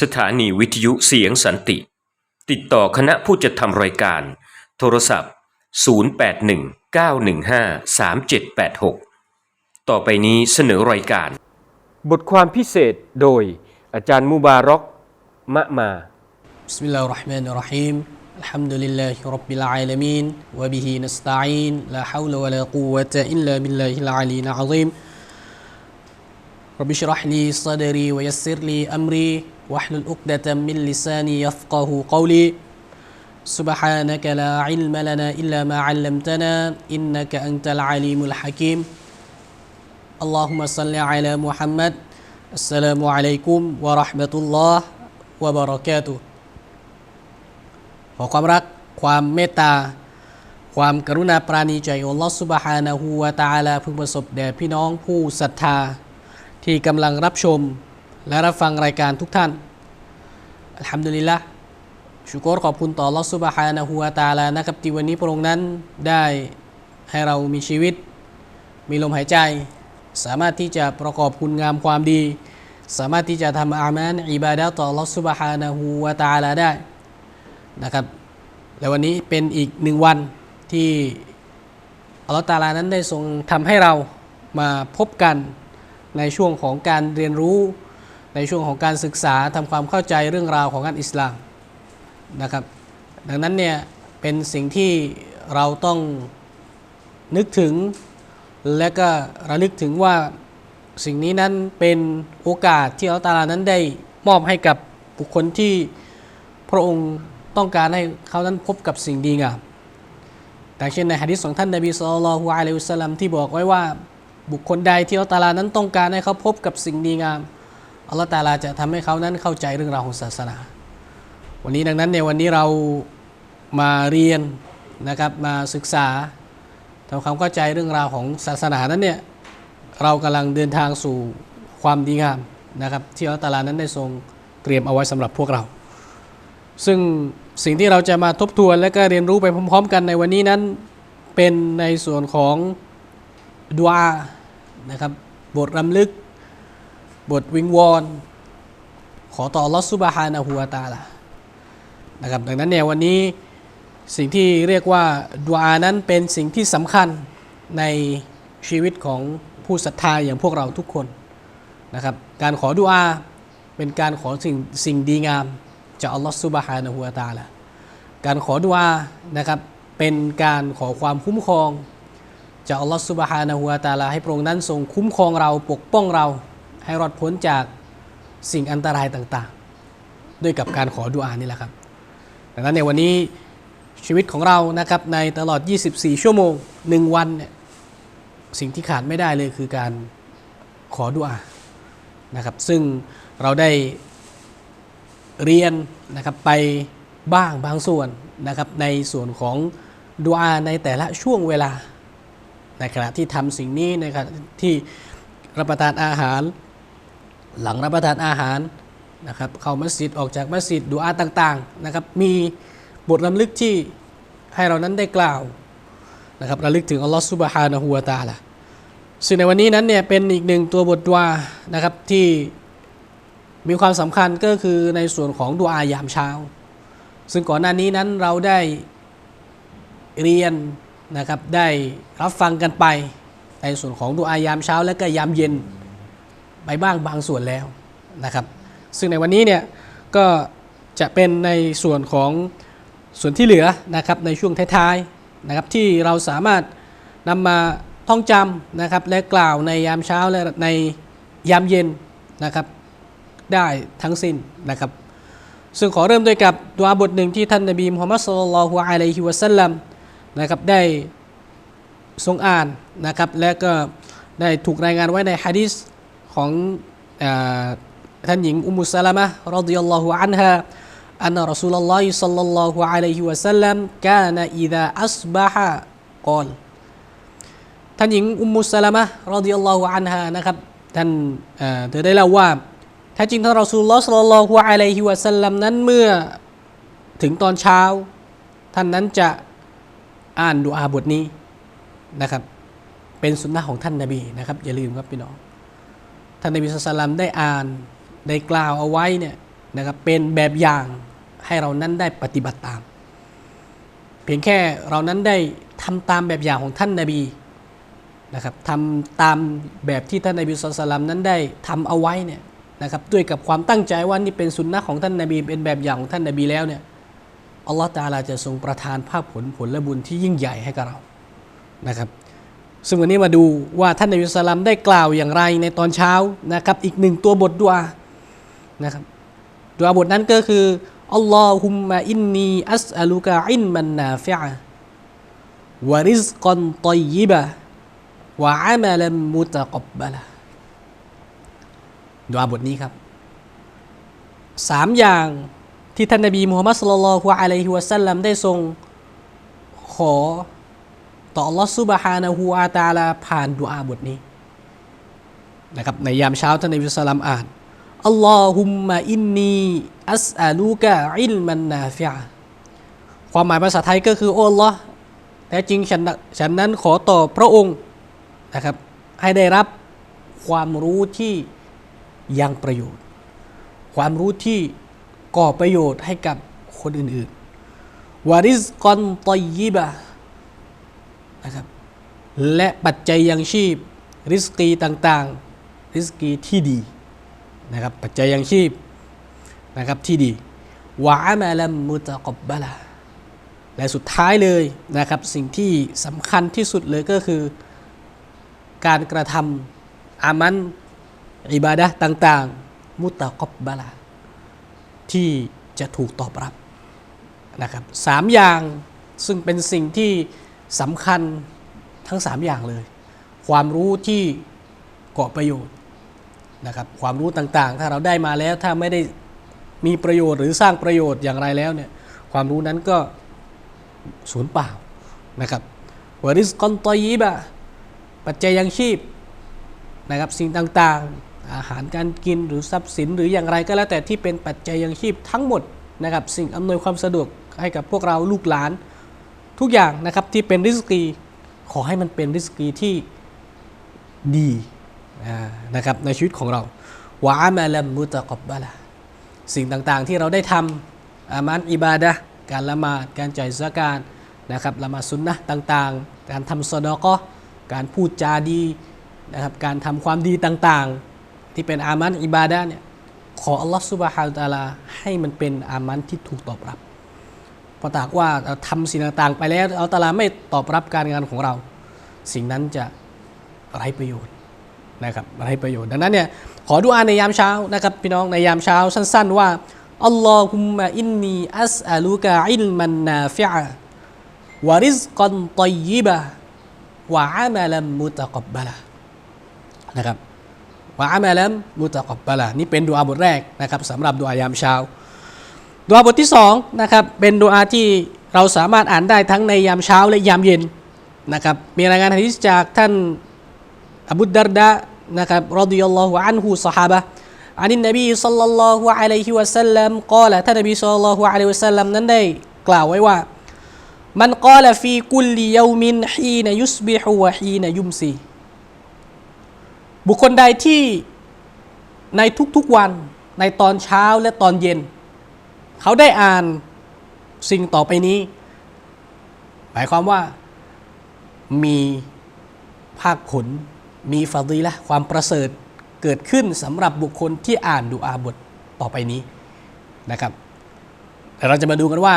สถานีวิทยุเสียงสันติ ติดต่อคณะผู้จัดทำรายการ โทรศัพท์ 0819153786 ต่อไปนี้เสนอรายการ บทความพิเศษโดยอาจารย์มูบารอกมะมา بسم الله الرحمن الرحيم الحمد لله رب العالمين وبه نستعين لا حول ولا قوة إلا بالله العلي العظيم رب اشرح لي صدري ويسر لي أمري واحلل عقدة من لساني يفقه قولي سبحانك لا علم لنا إلا ما علمتنا إنك أنت العليم الحكيم اللهم صل على محمد السلام عليكم ورحمة الله وبركاته ขอความรักความเมตตา ความกรุณาปราณีใจของอัลลอฮฺซุบฮานะฮูวะตะอาลาพึงประสบแด่พี่น้องผู้ศรัทธา ที่กำลังรับชม และรับฟังรายการทุกท่านอัลฮัมดุลิลละชุกรขอบคุณต่อลอฮฺซุบฮานะฮูวะตาลานะครับที่วันนี้พระองค์นั้นได้ให้เรามีชีวิต มีลมหายใจ สามารถที่จะประกอบคุณงามความดี สามารถที่จะทำอามานอิบาดะต่อลอฮฺซุบฮานะฮูวะตาลาได้นะครับและวันนี้เป็นอีกหนึ่งวันที่อัลลอฮฺตาลานั้นได้ทรงทำให้เรามาพบกันในช่วงของการเรียนรู้ ในช่วงของการศึกษาทำความเข้าใจเรื่องราวของการอิสลามนะครับ ดังนั้นเนี่ยเป็นสิ่งที่เราต้องนึกถึงและก็ระลึกถึงว่าสิ่งนี้นั้นเป็นโอกาสที่อัลตาลานั้นได้มอบให้กับบุคคลที่พระองค์ต้องการให้เขานั้นพบกับสิ่งดีงามแต่เช่นในฮะดิษของท่านนบีสุลต่านละฮ์อะลัยฮิวะสัลลัมที่บอกไว้ว่าบุคคลใดที่อัลตาลานั้นต้องการให้เขาพบกับสิ่งดีงาม อัลลอฮฺตาลาจะทำให้เขานั้นเข้าใจเรื่องราวของศาสนา วันนี้ดังนั้นในวันนี้เรามาเรียนนะครับมาศึกษาทำความเข้าใจเรื่องราวของศาสนานั้นเนี่ยเรากำลังเดินทางสู่ความดีงามนะครับที่อัลลอฮฺตาลานั้นได้ทรงเตรียมเอาไว้สำหรับพวกเรา ซึ่งสิ่งที่เราจะมาทบทวนและก็เรียนรู้ไปพร้อม ๆ กันในวันนี้นั้นเป็นในส่วนของดวานะครับบทรำลึก บทวิงวอนขอต่อลอสุบฮานะฮูวตาละนะครับดังนั้นเนี่ยวันนี้สิ่งที่เรียกว่าดวอานั้นเป็นสิ่งที่สำคัญในชีวิตของผู้ศรัทธาอย่างพวกเราทุกคนนะครับการขอดุอาเป็นการขอสิ่งสิ่งดีงามจากอัลลอฮฺซุบฮานะฮูวะตาละการขอดุอานะครับเป็นการขอความคุ้มครองจากอัลลอฮฺซุบฮานะฮูวะตาลาให้พระองค์นั้นทรงคุ้มครองเราปกป้องเรา ให้รอดพ้นจากสิ่งอันตรายต่างๆ ด้วยกับการขอดุอานี่แหละครับดังนั้นในวันนี้ชีวิตของเรานะครับในตลอด 24 ชั่วโมง 1 วันเนี่ยสิ่งที่ขาดไม่ได้เลยคือการขอดุอานะครับ ซึ่งเราได้เรียนนะครับไปบ้างบางส่วนนะครับในส่วนของดูอาในแต่ละช่วงเวลา ในขณะที่ทำสิ่งนี้ในขณะที่รับประทานอาหาร หลังรับประทานอาหารนะครับเข้ามัสยิดออกจากมัสยิดดูอาต่างๆนะครับมีบทรำลึกที่ให้เรานั้นได้กล่าวนะครับระลึกถึงอัลลอฮฺซุบฮานะฮูวะตาละซึ่งในวันนี้นั้นเนี่ยเป็นอีกหนึ่งตัวบทดวานะครับที่มีความสำคัญก็คือในส่วนของดูอายามเช้า ซึ่งก่อนหน้านี้นั้นเราได้เรียนนะครับได้รับฟังกันไปในส่วนของดูอายามเช้าและก็ยามเย็น ไปบ้างบางส่วนแล้วนะครับ ซึ่งในวันนี้เนี่ยก็จะเป็นในส่วนของส่วนที่เหลือนะครับในช่วงท้ายๆนะครับที่เราสามารถนำมาท่องจำนะครับและกล่าวในยามเช้าและในยามเย็นนะครับได้ทั้งสิ้นนะครับ ซึ่งขอเริ่มด้วยกับดวอาบทหนึ่งที่ท่านนบีมุฮัมมัดสุลลัลลอฮุอะลัยฮิวะสัลลัมนะครับได้ทรงอ่านนะครับและก็ได้ถูกรายงานไว้ในฮะดิษ ของท่านหญิงอุมุสลามะรดิยัลลอฮุอันฮาอันรอซูลุลลอฮิสัลลัลลอฮุอะลัยฮิวะสัลลัมกานะอิดะอัสบะฮะกอลท่านหญิงอุมุสลามะรดิยัลลอฮุอันฮานะครับท่านเธอได้เล่าว่าแท้จริงท่านรอซูลลอฮ์สัลลัลลอฮุอะลัยฮิวะสัลลัมนั้นเมื่อถึงตอนเช้า ท่านนั้นจะอ่านดุอาบทนี้นะครับ เป็นสุนนะของท่านนาบีนะครับ อย่าลืมครับพี่น้อง ท่านนบีสุลต่านได้อ่านได้กล่าวเอาไว้เนี่ยนะครับเป็นแบบอย่างให้เรานั้นได้ปฏิบัติตาม เพียงแค่เรานั้นได้ทำตามแบบอย่างของท่านนาบีนะครับทำตามแบบที่ท่านนาบีสุลต่านนั้นได้ทำเอาไว้เนี่ยนะครับด้วยกับความตั้งใจว่านี่เป็นสุนนะของท่านนาบีเป็นแบบอย่างของท่านนาบีแล้วเนี่ยอัลลอฮฺตาลาจะทรงประทานภาคผลผลและบุญที่ยิ่งใหญ่ให้กับเรานะครับ ซึ่งวันนี้มาดูว่าท่านนบีสุลต่านได้กล่าวอย่างไรในตอนเช้านะครับอีกหนึ่งตัวบทดุอานะครับดุอาบทนั้นก็คืออัลลอฮุมมะอินนีอัสอัลุกะอินมันนาฟิอะวะริซกันตอยยิบะวะอามัลัมมุตะกับบะละดุอาบทนี้ครับสามอย่างที่ท่านนบีมูฮัมมัดสุลลัลลอฮุอะลัยฮิวะสัลลัมได้ทรงขอ ต่อ Allah Subhanahu wa Taala ผ่านดุอาบทนี้นะครับในยามเช้าท่านนบีสุลานอ่านอัลลอฮุมมะอินนีอัสอาลูกะอิลมันนาฟิอะความหมายภาษาไทยก็คือโอ้ Allah แต่จริงฉันฉันนั้นขอต่อพระองค์นะครับให้ได้รับความรู้ที่ยังประโยชน์ ความรู้ที่ก่อประโยชน์ให้กับคนอื่นๆวาริสกอนตอยยิบะ นะครับ และปัจจัยยังชีพ ริสกีต่างๆ ริสกีที่ดีนะครับ ปัจจัยยังชีพนะครับที่ดีวะอามาลมมุตะกบบะละและสุดท้ายเลยนะครับ สิ่งที่สำคัญที่สุดเลยก็คือ การกระทำอามันอิบาดะห์ต่าง ๆ มุตะกบบะละที่จะถูกตอบรับนะครับสามอย่างซึ่งเป็นสิ่งที่ สำคัญทั้ง 3 อย่างเลย ความรู้ที่เกาะประโยชน์นะครับความรู้ต่างๆ ถ้าเราได้มาแล้วถ้าไม่ได้มีประโยชน์หรือสร้างประโยชน์อย่างไรแล้วเนี่ยความรู้นั้นก็สูญเปล่านะครับวริสกอนตอยีบะปัจจัยยังชีพนะครับสิ่งต่างๆ อาหารการกินหรือทรัพย์สินหรืออย่างไรก็แล้วแต่ที่เป็นปัจจัยยังชีพทั้งหมดนะครับสิ่งอำนวยความสะดวกให้กับพวกเราลูกหลาน ทุกอย่างนะครับที่เป็นริสกีขอให้มันเป็นริสกีที่ดีนะครับในชีวิตของเราวะอามาลัมมุตะกบบะละสิ่งต่างๆที่เราได้ทำอามันอิบาดะการละหมาดการจ่ายสกาดนะครับละหมาดสุนนะต่างๆ การทำสดอกะห์การพูดจาดีนะครับการทำความดีต่างๆ ที่เป็นอามันอิบาดะเนี่ยขออัลลอฮฺซุบฮานะฮูวะตะอาลาให้มันเป็นอามันที่ถูกตอบรับ พราะถ้ากว่าเราทำสิ่งต่างๆ ไปแล้วอัลลอฮฺตะอาลาไม่ตอบรับการงานของเรา สิ่งนั้นจะไร้ประโยชน์นะครับไร้ประโยชน์ ดังนั้นเนี่ยขอดุอาในยามเช้านะครับพี่น้องในยามเช้าสั้น ๆ ว่าอัลลอฮุมมะอินนีอัสอลูกะอิลมันนาฟิอะวะริซกันตยิบะวะอามัลัมมุตะกับบะละนะครับวะอามัลัมมุตะกับบะละนี่เป็นดุอาบทแรกนะครับสำหรับดุอายามเช้า ดุอาบทที่สองนะครับเป็นดุอาที่เราสามารถอ่านได้ทั้งในยามเช้าและยามเย็นนะครับมีรายงานฮะดิษจากท่านอบูดารดะนะครับรดิยัลลอฮุอันฮุสหาบะอันนบีสัลลัลลอฮุอะลัยฮิวะสัลลัมกล่าวท่านนบีสัลลัลลอฮุอะลัยฮิวะสัลลัมนั้นได้กล่าวไว้ว่ามันกล่าวฟีกุลยามินฮีนยุสบิฮุวะฮีนยุมซีบุคคลใดที่ในทุกๆวันในตอนเช้าและตอนเย็น เขาได้อ่านสิ่งต่อไปนี้ หมายความว่ามีภาคผลมีฟาดีละความประเสริฐเกิดขึ้นสำหรับบุคคลที่อ่านดูอาบทต่อไปนี้นะครับแต่เราจะมาดูกันว่า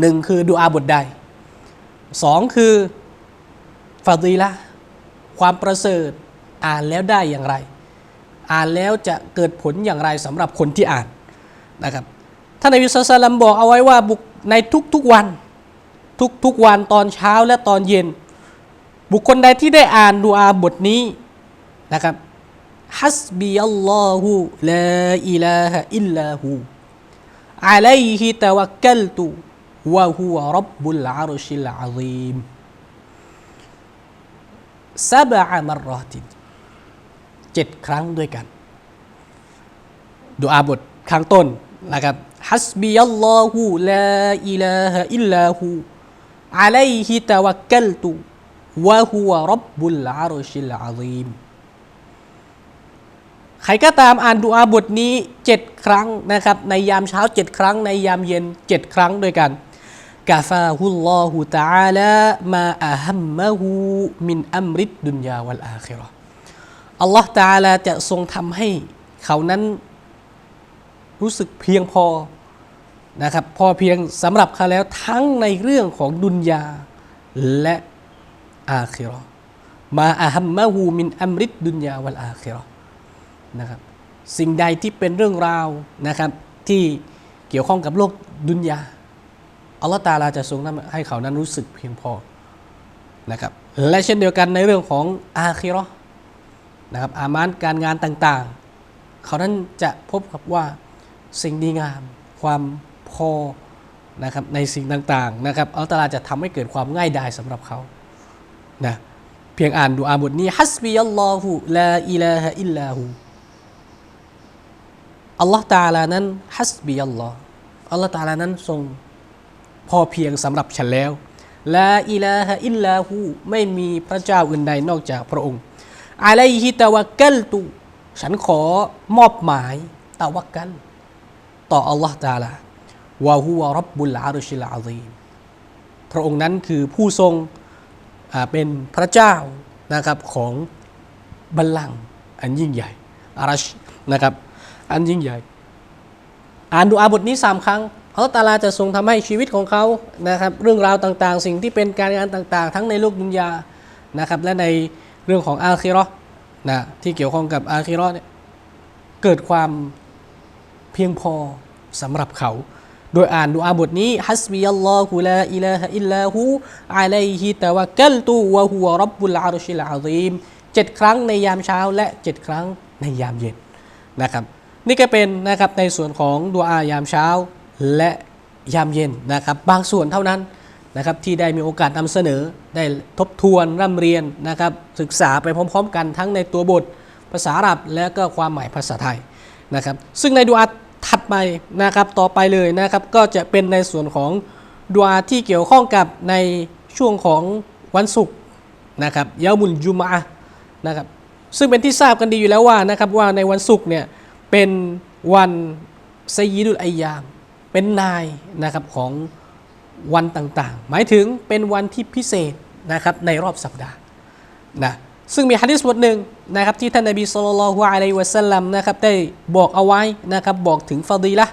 หนึ่งคือดูอาบทใดสองคือฟาดีละความประเสริฐอ่านแล้วได้อย่างไร อ่านแล้วจะเกิดผลอย่างไรสำหรับคนที่อ่านนะครับ ท่านนบีสุลต่านบอกเอาไว้ว่าบุคในทุกๆวันทุกๆวันตอนเช้าและตอนเย็น บุคคลใดที่ได้อ่านดูอาบทนี้นะครับฮัสบีอัลลอฮุลาอิลาฮะอิลลาหูอะลัยฮิตะวักกัลตุวะฮุวะรับบุลอารุชิลอาซีมซาบะมารรอตินเจ็ดครั้งด้วยกันดูอาบทข้างต้นนะครับ ฮัสบีอัลลอฮุลาอิลาฮะอิลลาหูอะลัยฮิตะวักกัลตุวะฮุวะรับบุลอารุชิลอาซีมใครก็ตามอ่านดูอาบทนี้ 7 ครั้งนะครับ ในยามเช้า 7 ครั้ง ในยามเย็น 7 ครั้งด้วยกันกาฟาฮุลลอฮุตะอาลามาอะฮัมมะฮูมินอัมริดดุนยาวัลอาคิราะห์อัลลอฮ์ตะอาลาจะทรงทำให้เขานั้นรู้สึกเพียงพอ นะครับพอเพียงสำหรับเขาแล้วทั้งในเรื่องของดุนยาและอาคิราะห์มาอะฮัมมะฮูมินอัมริดดุนยาวัลอาคิราะห์นะครับสิ่งใดที่เป็นเรื่องราวนะครับที่เกี่ยวข้องกับโลกดุนยาอัลลอฮ์ตาลาจะทรงให้เขานั้นรู้สึกเพียงพอนะครับและเช่นเดียวกันในเรื่องของอาคิราะห์นะครับอามานการงานต่างๆ เขานั้นจะพบกับว่าสิ่งดีงามความ พอนะครับในสิ่งต่างๆนะครับอัลตลาจะทำให้เกิดความง่ายดายสำหรับเขานะเพียงอ่านดูอาบทนี้ฮัสบียัลลอฮุลาอิลาฮะอิลลาฮูอัลลอฮ์ตาลานั้นฮัสบีอัลลอฮ์อัลลอฮ์ตาลานั้นทรงพอเพียงสำหรับฉันแล้วลาอิลาฮะอิลลาหูไม่มีพระเจ้าอื่นใดนอกจากพระองค์อะลัยฮิตะวักกัลตุฉันขอมอบหมายตะวักกัลต่ออัลลอฮ์ตาลา วะฮุวะรับบุลอารุชิลอาซีมพระองค์นั้นคือผู้ทรงเป็นพระเจ้านะครับของบัลลังก์อันยิ่งใหญ่อารัชนะครับอันยิ่งใหญ่ อ่านดูอาบทนี้สามครั้งอัลตาลาจะทรงทำให้ชีวิตของเขานะครับเรื่องราวต่างๆ สิ่งที่เป็นการงานต่างๆ ทั้งในโลกดุนยานะครับและในเรื่องของอาคิเราะห์นะที่เกี่ยวข้องกับอาคิเราะห์เนี่ยเกิดความเพียงพอสำหรับเขา โดยอ่านดูอาบทนี้ฮัสบียัลลอฮุลาอิลาฮะอิลลาฮูอะลัยฮิตะวะกัลตุวะฮุวะรับบุลอารุชิลอาซีมเจ็ดครั้งในยามเช้าและเจ็ดครั้งในยามเย็นนะครับ นี่ก็เป็นนะครับในส่วนของดูอายามเช้าและยามเย็นนะครับ บางส่วนเท่านั้นนะครับที่ได้มีโอกาสนำเสนอได้ทบทวนร่ำเรียนนะครับ ศึกษาไปพร้อม ๆ กันทั้งในตัวบทภาษาอาหรับและก็ความหมายภาษาไทยนะครับ ซึ่งในดูอา ถัดไปนะครับต่อไปเลยนะครับก็จะเป็นในส่วนของดูอาที่เกี่ยวข้องกับในช่วงของวันศุกร์นะครับยามุลจุมะนะครับซึ่งเป็นที่ทราบกันดีอยู่แล้วว่านะครับว่าในวันศุกร์เนี่ยเป็นวันไซยิดุลอยาม เป็นนายนะครับของวันต่างๆ หมายถึงเป็นวันที่พิเศษนะครับในรอบสัปดาห์นะ ซึ่งมีฮะดิษบทหนึ่งนะครับที่ท่านนบีสุลต่านละฮ์อะลัยวะสัลลัมนะครับได้บอกเอาไว้นะครับบอกถึงฟาดีละ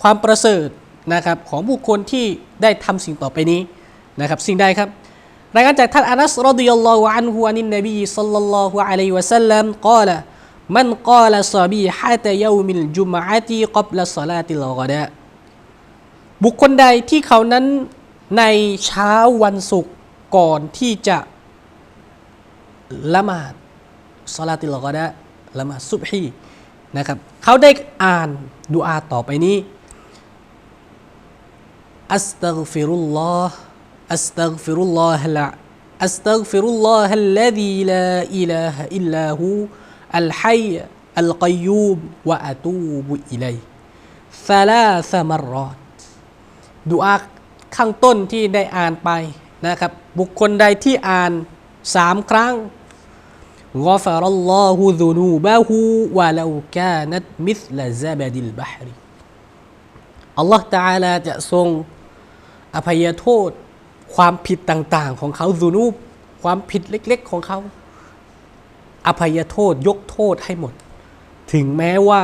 ความประเสริฐนะครับของบุคคลที่ได้ทำสิ่งต่อไปนี้นะครับสิ่งใดครับรายงานจากท่านอานัสรดิยัลลอฮุอันฮุอานินนบีสัลลัลลอฮุอะลัยวะสัลลัมกล่าวมันกล่าวซาบีฮะตะยามิลจุมอะตีกับละศอลาติลกอดะบุคคลใดที่เขานั้นในเช้าวันศุกร์ก่อนที่จะ ละหมาดศอลาติลกอดะละหมาดซุบฮีนะครับเขาได้อ่านดุอาต่อไปนี้ أستغفر الله أستغفر الله لا أستغفر الله الذي لا إله إلا هو الحي القيوم وأتوب إليه ثلاث مرات ดูอาข้างต้นที่ได้อ่านไปนะครับ บุคคลใดที่อ่านสามครั้ง غفر الله ذنوبه ولو كانت مثل زبد البحر อัลลอฮ์ตะอาลาจะทรงอภัยโทษความผิดต่าง ๆ ของเขาซูนูบความผิดเล็ก ๆ ของเขา อภัยโทษยกโทษให้หมด ถึงแม้ว่า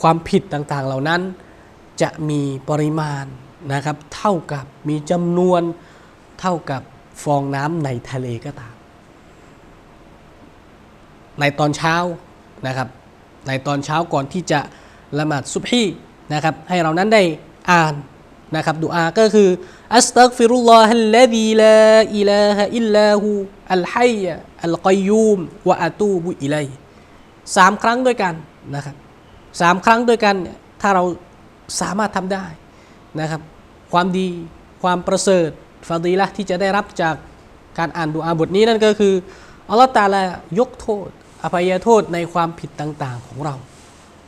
ความผิดต่างๆ เหล่านั้น จะมีปริมาณนะครับ เท่ากับมีจำนวนเท่ากับฟองน้ำในทะเลก็ตาม ในตอนเช้านะครับ ในตอนเช้าก่อนที่จะละหมาดซุบฮีนะครับให้เรานั้นได้อ่านนะครับดุอาก็คืออัสตักฟิรุลลอฮัลลดีลาอิลาฮะอิลลาฮูอัลฮัยอัลกอยยูมวะอะตูบุอิไลสามครั้งด้วยกันนะครับสามครั้งด้วยกันถ้าเราสามารถทำได้นะครับ ความดีความประเสริฐฟาดีละที่จะได้รับจากการอ่านดุอาบทนี้นั่นก็คืออัลลอฮฺตาลายกโทษ อภัยโทษในความผิดต่างๆของเรา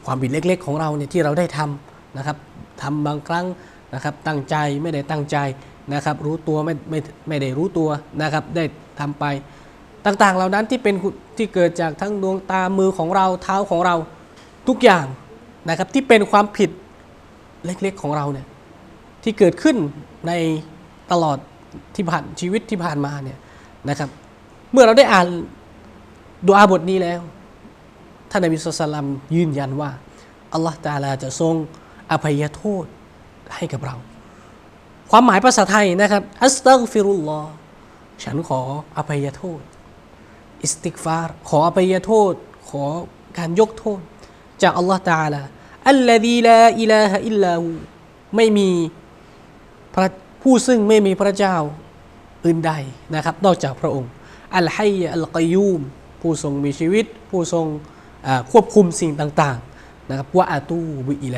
ความผิดเล็กๆ ของเราเนี่ยที่เราได้ทำนะครับทำบางครั้งนะครับตั้งใจไม่ได้ตั้งใจนะครับรู้ตัวไม่ไม่ไม่ได้รู้ตัวนะครับได้ทำไปต่างๆ เหล่านั้นที่เป็นที่เกิดจากทั้งดวงตามือของเราเท้าของเราทุกอย่างนะครับที่เป็นความผิดเล็กๆของเราเนี่ยที่เกิดขึ้นในตลอดที่ผ่านชีวิตที่ผ่านมาเนี่ยนะครับเมื่อเราได้อ่าน ดุอาบทนี้แล้วท่านนบีสุลต่านยืนยันว่าอัลลอฮฺตาลาจะทรงอภัยโทษให้กับเรา ความหมายภาษาไทยนะครับ อัสตัฆฟิรุลลอฮ์ฉันขออภัยโทษ อิสติกฟาร ขออภัยโทษ ขอการยกโทษ จากอัลลอฮฺตาลาอัลลดีลาอิลาฮะอิลลาหูไม่มีพระผู้ซึ่งไม่มีพระเจ้าอื่นใดนะครับ นอกจากพระองค์ อัลฮัยอัลกอยูม ผู้ทรงมีชีวิต ผู้ทรงควบคุมสิ่งต่างๆนะครับว่าอาตูบิอิไล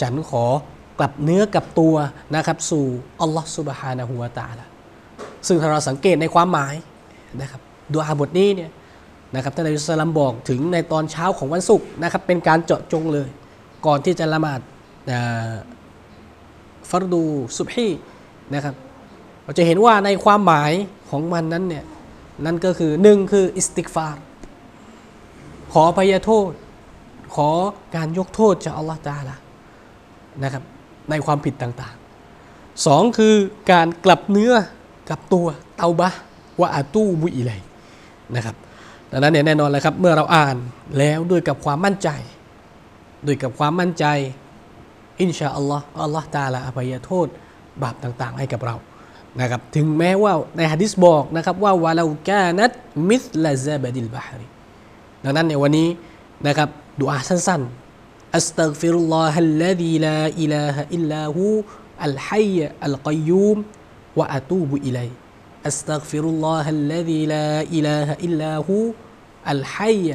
ฉันขอกลับเนื้อกลับตัวนะครับสู่อัลลอฮฺสุบฮานะฮูวาตาลาซึ่งถ้าเราสังเกตในความหมายนะครับดูอาบทนี้เนี่ยนะครับท่านนบีสุลต่านบอกถึงในตอนเช้าของวันศุกร์นะครับเป็นการเจาะจงเลย ก่อนที่จะละหมาดอ่าฟัรดูซุบฮีนะครับเราจะเห็นว่าในความหมายของมันนั้นเนี่ย นั่นก็คือหนึ่งคืออิสติกฟารขออภัยโทษ ขอการยกโทษจากอัลลอฮฺตาลานะครับในความผิดต่างๆสองคือการกลับเนื้อกลับตัวเตาบะวะอาตู้บุอิไลนะครับดังนั้นเนี่ยแน่นอนเลยครับ เมื่อเราอ่านแล้วด้วยกับความมั่นใจ ด้วยกับความมั่นใจ อินชาอัลลอฮ์อัลลอฮ์ตาลาอภัยโทษ บาปต่างๆ ให้กับเรา นะครับถึงแม้ว่าในฮะดิษบอกนะครับว่าวาลาแกนัตมิสลาซาบดิลบาฮรีดังนั้นในวันนี้นะครับดูอาสั้นๆอัสตัฆฟิรุลลอฮ์ัลลดีลาอิลาฮะอิลลาฮูอัลฮัยอัลกัยยูมวะอะตูบุอิลัยอัสตัฆฟิรุลลอฮ์ัลลดีลาอิลาฮะอิลลาฮูอัลฮัย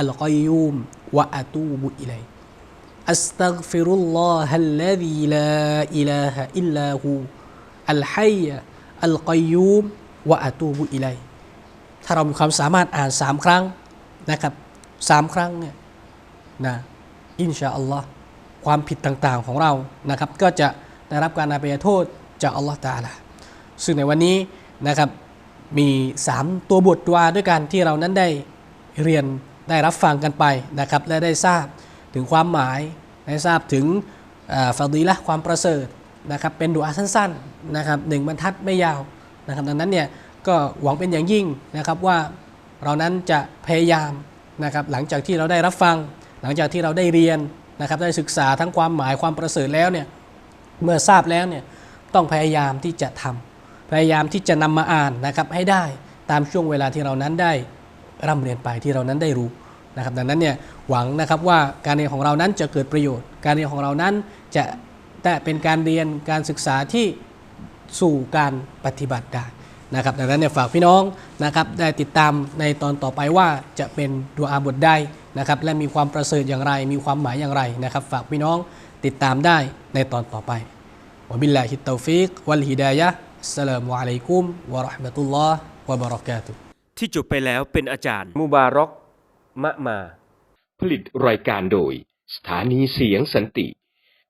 อัลกัยยูมวะอะตูบุอิลัยอัสตัฆฟิรุลลอฮ์ัลลดีลาอิลาฮะอิลลาหู อัลฮัยอัลกอยูมวะอัตูบุอิไลถ้าเรามีความสามารถอ่านสามครั้งนะครับสามครั้งเนี่ยนะอินชาอัลลอฮ์ความผิดต่างๆของเรานะครับ ก็จะได้รับการอภัยโทษจากอัลลอฮ์ตาลาซึ่งในวันนี้นะครับมีสามตัวบทวาด้วยกันที่เรานั้นได้เรียนได้รับฟังกันไปนะครับและได้ทราบถึงความหมาย ได้ทราบถึงฟาดีละความประเสริฐ นะครับเป็นดุอาสั้นๆนะครับหนึ่งบรรทัดไม่ยาวนะครับดังนั้นเนี่ยก็หวังเป็นอย่างยิ่งนะครับว่าเรานั้นจะพยายามนะครับหลังจากที่เราได้รับฟัง หลังจากที่เราได้เรียนนะครับได้ศึกษาทั้งความหมายความประเสริฐแล้วเนี่ยเมื่อทราบแล้วเนี่ยต้องพยายามที่จะทำพยายามที่จะนำมาอ่านนะครับให้ได้ตามช่วงเวลาที่เรานั้นได้ร่ำเรียนไปที่เรานั้นได้รู้นะครับดังนั้นเนี่ยหวังนะครับว่าการเรียนของเรานั้นจะเกิดประโยชน์ การเรียนของเรานั้นจะ แต่เป็นการเรียนการศึกษาที่สู่การปฏิบัติได้นะครับดังนั้นเนี่ยฝากพี่น้องนะครับได้ติดตามในตอนต่อไปว่าจะเป็นดูอาบทใดนะครับและมีความประเสริฐอย่างไร มีความหมายอย่างไรนะครับฝากพี่น้องติดตามได้ในตอนต่อไปวะบิลลาฮิตตอฟิกวัลฮิดายะอัสสลามุอะลัยกุมวะเราะห์มะตุลลอฮ์วะบะเราะกาตุฮ์ที่จบไปแล้วเป็นอาจารย์ มุบารอกมะมา ผลิตรายการโดย สถานีเสียงสันติ